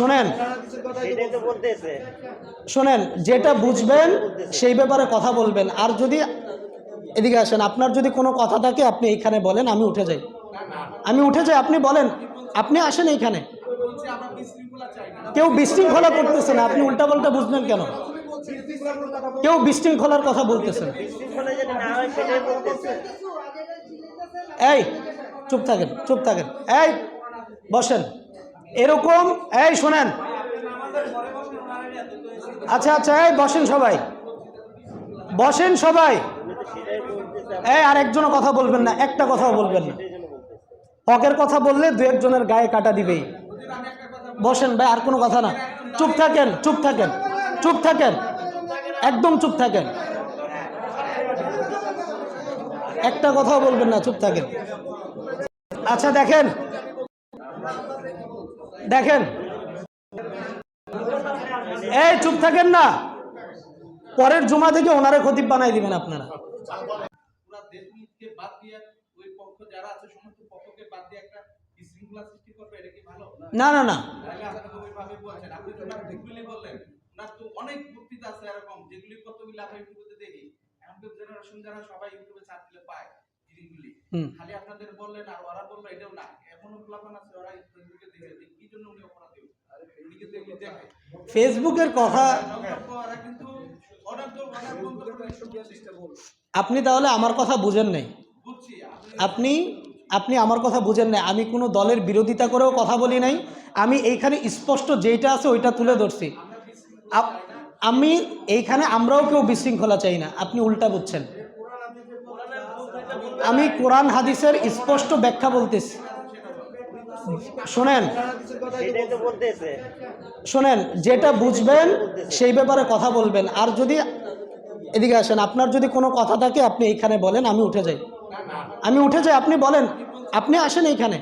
শোনেন শোনেন, যেটা বুঝবেন সেই ব্যাপারে কথা বলবেন। আর যদি এদিকে আসেন, আপনার যদি কোনো কথা থাকে, আপনি এইখানে বলেন, আমি উঠে যাই। আমি উঠে যাই, আপনি বলেন, আপনি আসেন এইখানে। কেউ বিশৃঙ্খলা করতেছে না, আপনি উল্টাপাল্টা বুঝবেন কেন? কেউ বিশৃঙ্খলার কথা বলতেছেন এই, চুপ থাকেন চুপ থাকেন। এই, বসেন। এরকম, এই শোনেন। আচ্ছা আচ্ছা এই বসেন সবাই। বসেন সবাই। এই আর একজনও কথা বলবেন না, একটা কথাও বলবেন না। হকের কথা বললে দু একজনের গায়ে কাটা দিবেই। বসেন ভাই, আর কোনো কথা না। চুপ থাকেন চুপ থাকেন চুপ থাকেন, একদম চুপ থাকেন। একটা কথাও বলবেন না, চুপ থাকেন। আচ্ছা দেখেন। দেখেন। এই, চুপ থাকেন না। পরের জমা থেকে ওনারে খতিব বানাই দিবেন আপনারা। না না না। সবাই পায় খালি আপনাদের বললেন আর ওরা বলল এটাও না। এখনও প্লাবান আছে ওরা ফেসবুকে দেখে যে কি জন্য উনি অপরাধী উনিকে দেখি দেখে। ফেসবুকের কথা ওরা কিন্তু অর্ডার তো অর্ডার বন্ধ করে চেষ্টা করবে আপনি তাহলে আমার কথা বুঝেন নাই? আপনি আপনি আপনি আমার কথা বুঝেন নাই। আমি কোনো দলের বিরোধিতা করেও কথা বলি নাই। আমি এইখানে স্পষ্ট যেইটা আছে ওইটা তুলে ধরছি। আপ- আমি এইখানে আমরাও কেউ বিশৃঙ্খলা চাই না। আপনি উল্টা বুঝছেন আমি কোরআন হাদিসের স্পষ্ট ব্যাখ্যা বলতেছি। শোনেন শোনেন, যেটা বুঝবেন সেই ব্যাপারে কথা বলবেন। আর যদি এদিকে আসেন, আপনার যদি কোনো কথা থাকে, আপনি এইখানে বলেন, আমি উঠে যাই। আমি উঠে যাই, আপনি বলেন, আপনি আসেন এইখানে।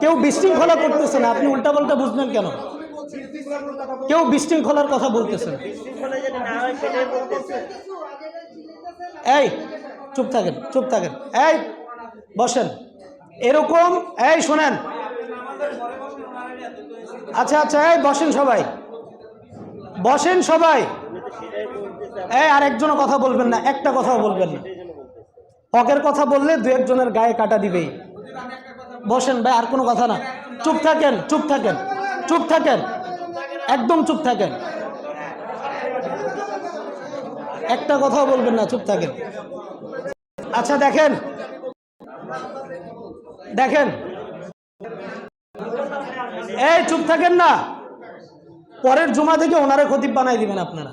কেউ বিশৃঙ্খলা করতেছে না, আপনি উল্টাপাল্টা বুঝবেন কেন? কেউ বিশৃঙ্খলার কথা বলতেছে এই, চুপ থাকেন চুপ থাকেন। এই, বসেন। এরকম, এই শোনেন। আচ্ছা আচ্ছা এই বসেন সবাই। বসেন সবাই। এই আর একজনও কথা বলবেন না, একটা কথাও বলবেন না। হকের কথা বললে দু একজনের গায়ে কাটা দিবেই। বসেন ভাই, আর কোনো কথা না। চুপ থাকেন চুপ থাকেন চুপ থাকেন, একদম চুপ থাকেন। একটা কথাও বলবেন না, চুপ থাকেন। আচ্ছা দেখেন। দেখেন। এই চুপ থাকেন না। পরের জমা থেকে ওনারে খতিব বানাই দিবেন আপনারা।